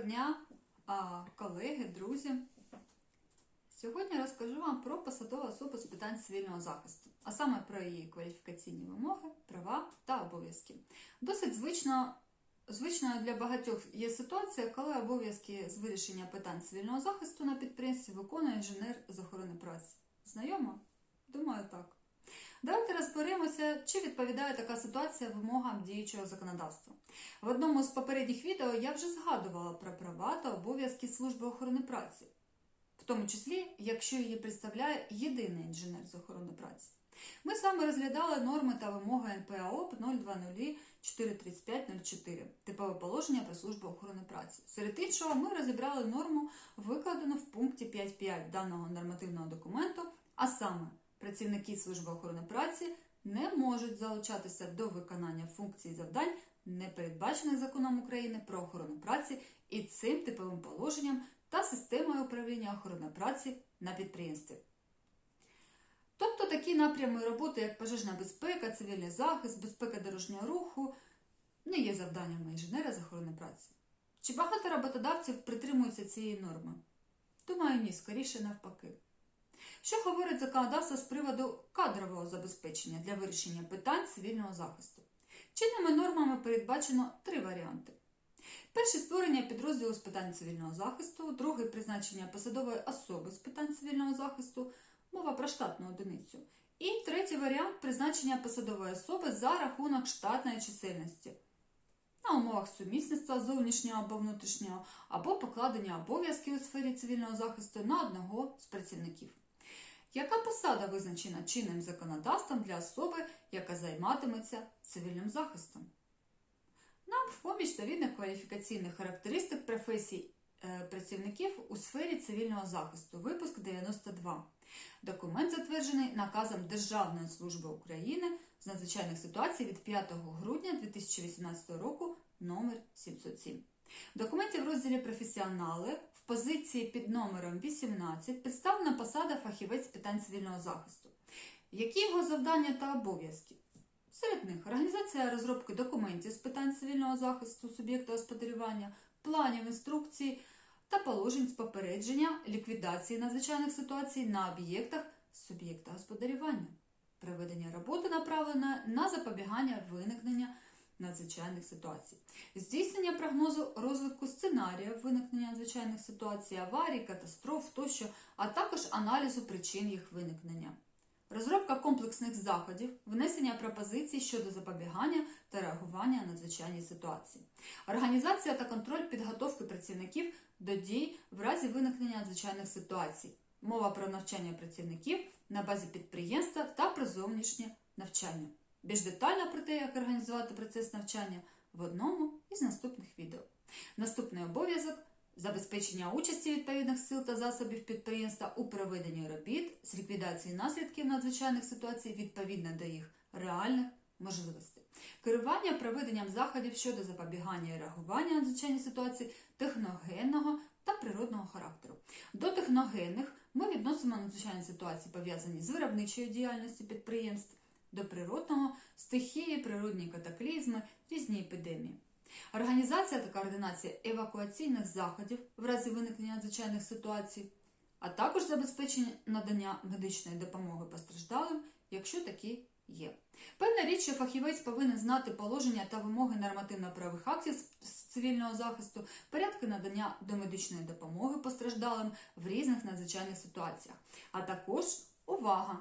дня, колеги, друзі. Сьогодні розкажу вам про посадову особу з питань цивільного захисту, а саме про її кваліфікаційні вимоги, права та обов'язки. Досить звично, звичною для багатьох є ситуація, коли обов'язки з вирішення питань цивільного захисту на підприємстві виконує інженер з охорони праці. Знайомо? Думаю, так. Давайте розберемося, чи відповідає така ситуація вимогам діючого законодавства. В одному з попередніх відео я вже згадувала про права та обов'язки служби охорони праці, в тому числі, якщо її представляє єдиний інженер з охорони праці. Ми з вами розглядали норми та вимоги НПАОП 020-43504, типове положення про службу охорони праці. Серед іншого, ми розібрали норму, викладену в пункті 5.5 даного нормативного документу, а саме працівники служби охорони праці не можуть залучатися до виконання функцій завдань, не передбачених законом України про охорону праці і цим типовим положенням та системою управління охорони праці на підприємстві. Тобто такі напрями роботи, як пожежна безпека, цивільний захист, безпека дорожнього руху, не є завданнями інженера з охорони праці. Чи багато роботодавців притримуються цієї норми? Думаю, ні, скоріше навпаки. Що говорить законодавство з приводу кадрового забезпечення для вирішення питань цивільного захисту? Чинними нормами передбачено три варіанти. Перший створення підрозділу з питань цивільного захисту, другий призначення посадової особи з питань цивільного захисту, мова про штатну одиницю. І третій варіант призначення посадової особи за рахунок штатної чисельності на умовах сумісництва зовнішнього або внутрішнього, або покладення обов'язків у сфері цивільного захисту на одного з працівників. Яка посада визначена чинним законодавством для особи, яка займатиметься цивільним захистом? Нам в поміч довідних кваліфікаційних характеристик професій е, працівників у сфері цивільного захисту, випуск 92. Документ затверджений наказом Державної служби України з надзвичайних ситуацій від 5 грудня 2018 року номер 707. В документі в розділі Професіонали в позиції під номером 18 представлена посада фахівець питань цивільного захисту. Які його завдання та обов'язки? Серед них організація розробки документів з питань цивільного захисту суб'єкта господарювання, планів інструкцій та положень з попередження ліквідації надзвичайних ситуацій на об'єктах суб'єкта господарювання, проведення роботи направлена на запобігання виникнення надзвичайних ситуацій, здійснення прогнозу розвитку сценаріїв виникнення надзвичайних ситуацій, аварій, катастроф тощо, а також аналізу причин їх виникнення. Розробка комплексних заходів, внесення пропозицій щодо запобігання та реагування на надзвичайні ситуації, організація та контроль підготовки працівників до дій в разі виникнення надзвичайних ситуацій, мова про навчання працівників на базі підприємства та про зовнішнє навчання. Більш детально про те, як організувати процес навчання в одному із наступних відео. Наступний обов'язок забезпечення участі відповідних сил та засобів підприємства у проведенні робіт з ліквідації наслідків надзвичайних ситуацій відповідно до їх реальних можливостей, керування проведенням заходів щодо запобігання і реагування на надзвичайні ситуації техногенного та природного характеру. До техногенних ми відносимо надзвичайні ситуації, пов'язані з виробничою діяльністю підприємств, до природного стихії, природні катаклізми, різні епідемії. Організація та координація евакуаційних заходів в разі виникнення надзвичайних ситуацій, а також забезпечення надання медичної допомоги постраждалим, якщо такі є. Певна річ, що фахівець повинен знати положення та вимоги нормативно-правових актів з цивільного захисту, порядки надання домедичної допомоги постраждалим в різних надзвичайних ситуаціях, а також увага!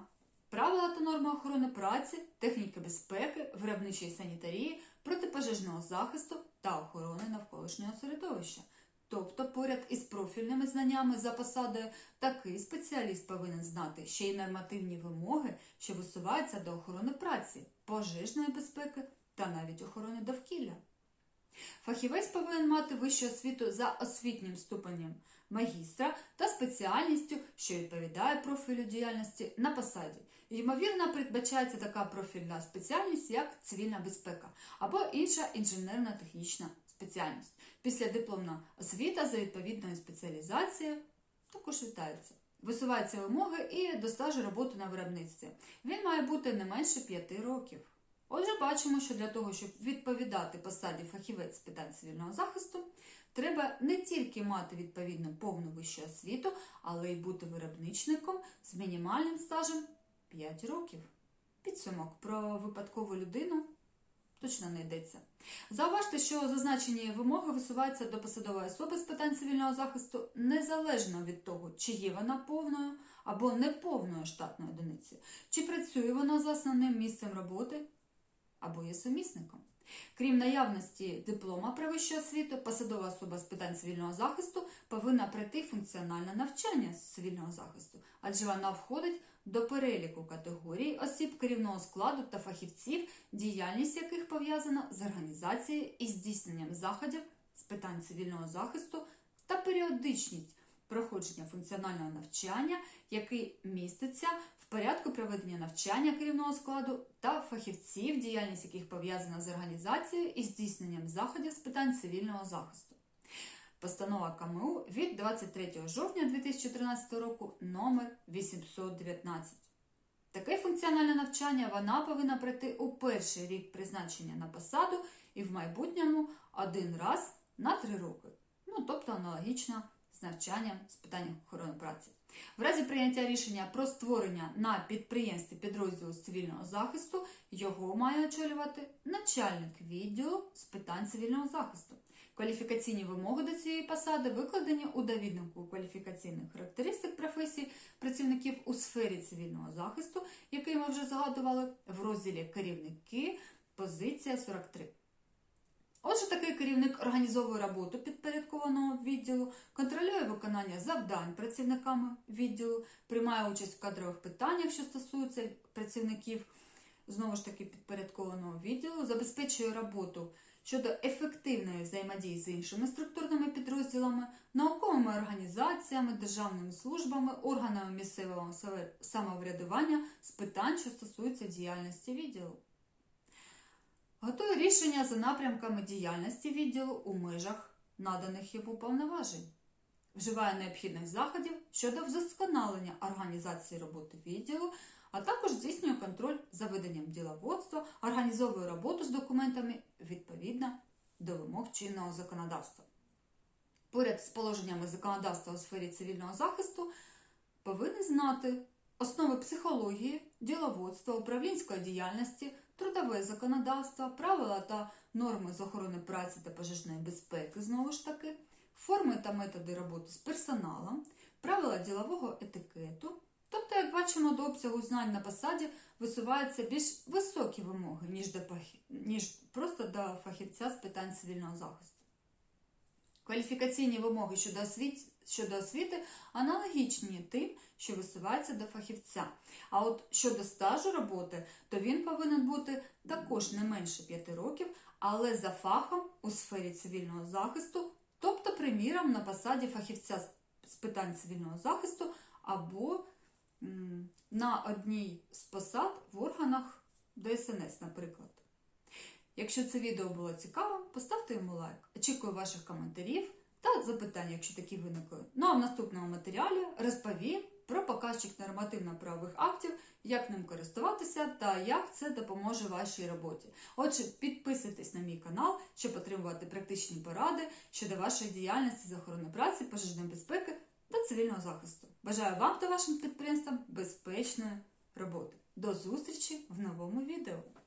Правила та норми охорони праці, техніки безпеки, виробничої санітарії, протипожежного захисту та охорони навколишнього середовища. Тобто, поряд із профільними знаннями за посадою, такий спеціаліст повинен знати ще й нормативні вимоги, що висуваються до охорони праці, пожежної безпеки та навіть охорони довкілля. Фахівець повинен мати вищу освіту за освітнім ступенем магістра та спеціальністю, що відповідає профілю діяльності на посаді. Ймовірно, передбачається така профільна спеціальність, як цивільна безпека або інша інженерно-технічна спеціальність. Після дипломна освіта за відповідною спеціалізацією також вітається. Висуваються вимоги і до стажу роботи на виробництві. Він має бути не менше 5 років. Отже, бачимо, що для того, щоб відповідати посаді фахівець з питань цивільного захисту, треба не тільки мати відповідно повну вищу освіту, але й бути виробничником з мінімальним стажем 5 років. Підсумок про випадкову людину точно не йдеться. Зауважте, що зазначені вимоги висуваються до посадової особи з питань цивільного захисту незалежно від того, чи є вона повною або неповною штатною одиницею, чи працює вона за основним місцем роботи або є сумісником. Крім наявності диплома про вищу освіту, посадова особа з питань цивільного захисту повинна пройти функціональне навчання з цивільного захисту, адже вона входить до переліку категорій осіб керівного складу та фахівців, діяльність яких пов'язана з організацією і здійсненням заходів з питань цивільного захисту та періодичність проходження функціонального навчання, який міститься порядку проведення навчання керівного складу та фахівців, діяльність яких пов'язана з організацією і здійсненням заходів з питань цивільного захисту. Постанова КМУ від 23 жовтня 2013 року номер 819. Таке функціональне навчання вона повинна пройти у перший рік призначення на посаду і в майбутньому один раз на три роки. Ну, тобто аналогічно з навчанням з питань охорони праці. В разі прийняття рішення про створення на підприємстві підрозділу цивільного захисту його має очолювати начальник відділу з питань цивільного захисту. Кваліфікаційні вимоги до цієї посади викладені у довіднику кваліфікаційних характеристик професій працівників у сфері цивільного захисту, який ми вже згадували в розділі Керівники, позиція 43. Отже, такий керівник організовує роботу підпорядкованого відділу, контролює виконання завдань працівниками відділу, приймає участь в кадрових питаннях, що стосуються працівників знову ж таки підпорядкованого відділу, забезпечує роботу щодо ефективної взаємодії з іншими структурними підрозділами, науковими організаціями, державними службами, органами місцевого самоврядування з питань, що стосуються діяльності відділу. Готує рішення за напрямками діяльності відділу у межах наданих йому повноважень. Вживає необхідних заходів щодо вдосконалення організації роботи відділу, а також здійснює контроль за веденням діловодства, організовує роботу з документами відповідно до вимог чинного законодавства. Поряд з положеннями законодавства у сфері цивільного захисту повинен знати основи психології, діловодства, управлінської діяльності, трудове законодавство, правила та норми з охорони праці та пожежної безпеки, знову ж таки, форми та методи роботи з персоналом, правила ділового етикету. Тобто, як бачимо, до обсягу знань на посаді висуваються більш високі вимоги, ніж, до, ніж просто до фахівця з питань цивільного захисту. Кваліфікаційні вимоги щодо освіти, щодо освіти аналогічні тим, що висуваються до фахівця. А от щодо стажу роботи, то він повинен бути також не менше 5 років, але за фахом у сфері цивільного захисту, тобто, приміром, на посаді фахівця з питань цивільного захисту або на одній з посад в органах ДСНС, наприклад. Якщо це відео було цікавим, поставте йому лайк. Очікую ваших коментарів та запитань, якщо такі виникли. Ну а в наступному матеріалі розповім про показчик нормативно-правових актів, як ним користуватися та як це допоможе вашій роботі. Отже, підписуйтесь на мій канал, щоб отримувати практичні поради щодо вашої діяльності з охорони праці, пожежної безпеки та цивільного захисту. Бажаю вам та вашим підприємствам безпечної роботи. До зустрічі в новому відео!